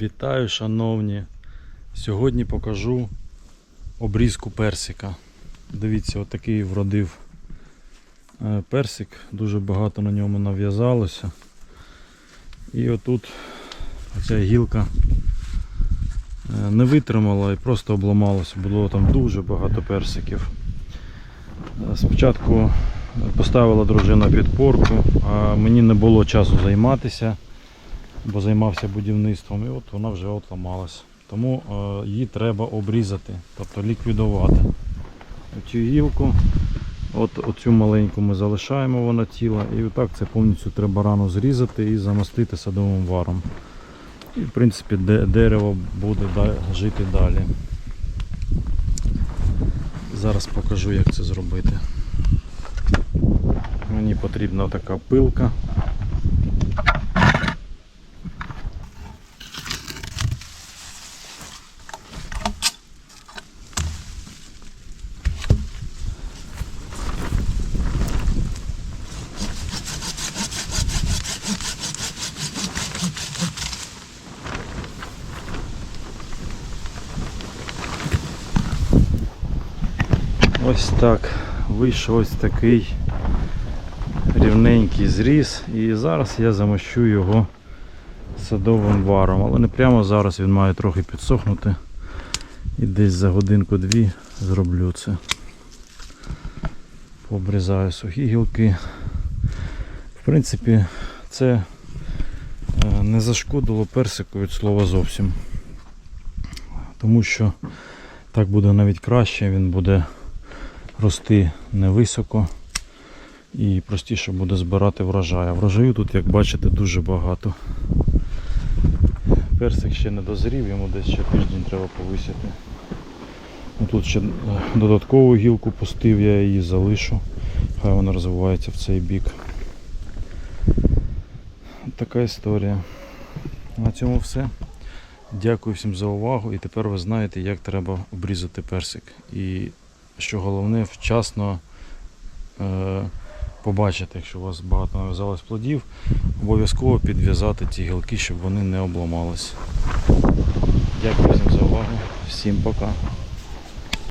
Вітаю, шановні! Сьогодні покажу обрізку персика. Дивіться, отакий вродив е, персик, дуже багато на ньому нав'язалося. І отут ця гілка е, не витримала і просто обламалася. Було там дуже багато персиків. Е, Спочатку поставила дружина підпорку, а мені не було часу займатися бо займався будівництвом, і от вона вже от ламалась. Тому е, її треба обрізати, тобто ліквідувати. Цю гілку, от оцю маленьку ми залишаємо вона тіла, і отак це повністю треба рано зрізати і замостити садовим варом. І в принципі дерево буде жити далі. Зараз покажу як це зробити. Мені потрібна така пилка. Ось так. Вийшов ось такий рівненький зріз. І зараз я замощу його садовим варом. Але не прямо зараз він має трохи підсохнути. І десь за годинку-дві зроблю це. Пообрізаю сухі гілки. В принципі, це е, не зашкодило персику від слова зовсім. Тому що так буде навіть краще, він буде рости невисоко і простіше буде збирати врожай. А врожаю тут, як бачите, дуже багато. Персик ще не дозрів, йому десь ще тиждень треба повисити. Ну, Тут ще е, додаткову гілку пустив, я її залишу. Хай вона розвивається в цей бік. Така історія. На цьому все. Дякую всім за увагу. І тепер ви знаєте, як треба обрізати персик. І що головне, вчасно е, побачити, якщо у вас багато нав'язалось плодів, обов'язково підв'язати ті гілки, щоб вони не обламались. Дякую всім за увагу. Всім пока.